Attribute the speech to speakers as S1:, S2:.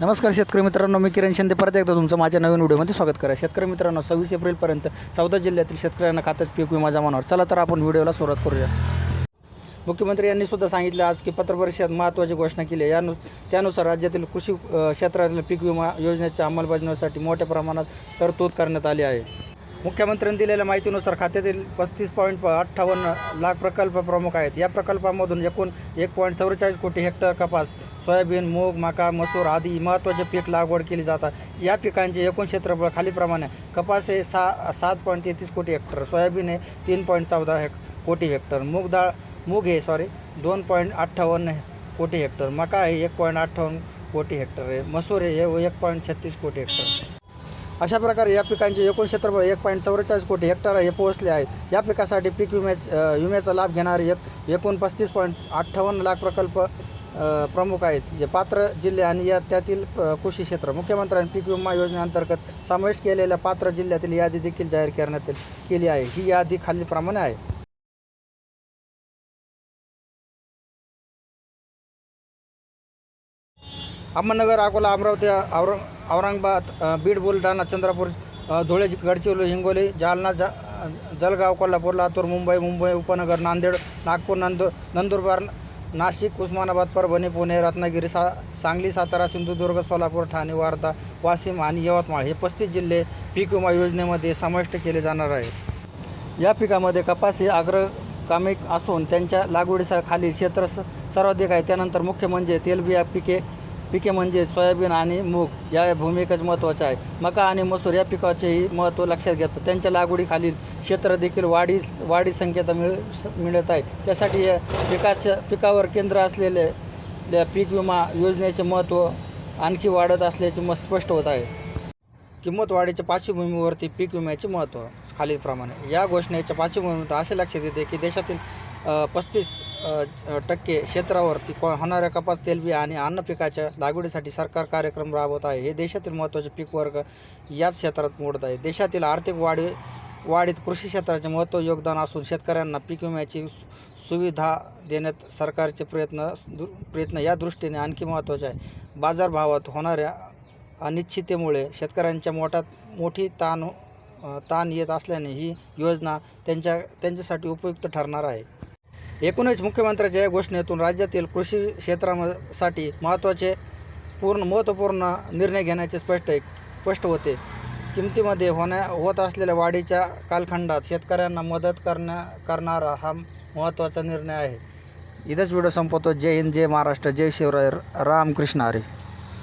S1: नमस्कार शेतकरी मित्रांनो मी किरण शिंदे. परत एकदा तुमचं माझ्या नवीन व्हिडिओमध्ये स्वागत करा. शेतकरी मित्रांनो सव्वीस एप्रिलपर्यंत चौदा जिल्ह्यातील शेतकऱ्यांना खात्यात पीक विमा जमानावर चला तर आपण व्हिडिओला सुरुवात करूया. मुख्यमंत्री यांनी सुद्धा सांगितलं आज की पत्रपरिषद महत्त्वाची घोषणा केली आहे. यानु त्यानुसार राज्यातील कृषी क्षेत्रातील पीक विमा योजनेच्या अंमलबजावणीसाठी मोठ्या प्रमाणात तरतूद करण्यात आली आहे. मुख्यमंत्र्यांनी दिलेल्या माहितीनुसार खात्यातील पस्तीस पॉईंट अठ्ठावन्न लाख प्रकल्प प्रमुख आहेत. या प्रकल्पामधून एकूण एक पॉईंट चौवेचाळीस कोटी हेक्टर कपास सोयाबीन मूग मका मसूर आदी महत्त्वाचे पीक लागवड केली जातात. या पिकांचे एकूण क्षेत्रफळ खालीप्रमाणे कपास हे सा सात पॉईंट तेहतीस कोटी हेक्टर सोयाबीन हे तीन पॉईंट चौदा हेक् कोटी हेक्टर मूग डाळ मूग हे सॉरी दोन पॉईंट अठ्ठावन्न कोटी हेक्टर मका हे एक पॉईंट अठ्ठावन्न कोटी हेक्टर आहे मसूर हे एक पॉईंट छत्तीस कोटी हेक्टर. अशा प्रकारे या पिकांचे एकूण क्षेत्रफळ एक पॉईंट चौवेचाळीस कोटी हेक्टर हे पोहोचले आहेत या पिकासाठी पीक विम्या विम्याचा लाभ घेणारे एक एकूण पस्तीस पॉईंट अठ्ठावन्न लाख प्रकल्प प्रमुख आहेत. जे पात्र जिल्हे आणि या त्यातील कृषी क्षेत्र. मुख्यमंत्र्यांनी पीक विमा योजनेअंतर्गत समाविष्ट केलेल्या पात्र जिल्ह्यातील यादी देखील जाहीर करण्यात केली आहे. ही यादी खालीलप्रमाणे आहे. अहमदनगर अकोला अमरावती औरंग औरंगाबाद बीड बुलढाणा चंद्रपूर धुळे गडचिरोली हिंगोली जालना जा जळगाव कोल्हापूर लातूर मुंबई मुंबई उपनगर नांदेड नागपूर नंदू नंदुरबार नाशिक उस्मानाबाद परभणी पुणे रत्नागिरी सा सांगली सातारा सिंधुदुर्ग सोलापूर ठाणे वार्धा वाशिम आणि यवतमाळ हे पस्तीस जिल्हे पीक विमा योजनेमध्ये समाविष्ट केले जाणार आहे. या पिकामध्ये कपास हे अग्रकामिक असून त्यांच्या लागवडीचा खाली क्षेत्र स सर्वाधिक आहे. त्यानंतर मुख्य म्हणजे तेलबिया पिके पिके म्हणजे सोयाबीन आणि मूग या भूमिकाच महत्त्वाच्या आहे. मका आणि मसूर या पिकाचेही महत्त्व लक्षात घेतं त्यांच्या लागवडीखालील क्षेत्र देखील वाढीस वाढी संख्यता मिळ स- मिळत आहे. त्यासाठी पिकाच्या पिकावर केंद्र असलेले या पीक विमा योजनेचे महत्त्व आणखी वाढत असल्याचे मत स्पष्ट होत आहे. किंमत वाढीच्या पार्श्वभूमीवरती पीक विम्याचे महत्त्व खालीलप्रमाणे. या घोषणेच्या पार्श्वभूमीवर असे लक्षात येते की देशातील पस्तीस टक्के क्षेत्रावरती को होणाऱ्या कपास तेलबिया आणि अन्न पिकाच्या लागवडीसाठी सरकार कार्यक्रम राबवत आहे. हे देशातील महत्त्वाचे पीक वर्ग याच क्षेत्रात मोडत आहे. देशातील आर्थिक वाढी वाढीत कृषी क्षेत्राचे महत्त्व योगदान असून शेतकऱ्यांना पीक विम्याची सुविधा देण्यात सरकारचे प्रयत्न प्रयत्न या दृष्टीने आणखी महत्त्वाचे आहे. बाजारभावात होणाऱ्या अनिश्चितेमुळे शेतकऱ्यांच्या मोठात मोठी ताण ताण येत असल्याने ही योजना त्यांच्या त्यांच्यासाठी उपयुक्त ठरणार आहे. एकूणच मुख्यमंत्र्यांच्या या घोषणेतून राज्यातील कृषी क्षेत्रासाठी महत्त्वाचे पूर्ण महत्त्वपूर्ण निर्णय घेण्याचे स्पष्ट स्पष्ट होते. किमतीमध्ये होण्या होत असलेल्या वाढीच्या कालखंडात शेतकऱ्यांना मदत करण्या करणारा हा महत्त्वाचा निर्णय आहे. इथंच व्हिडिओ संपवतो. जय हिंद जय महाराष्ट्र जय शिवराय रामकृष्ण हरी.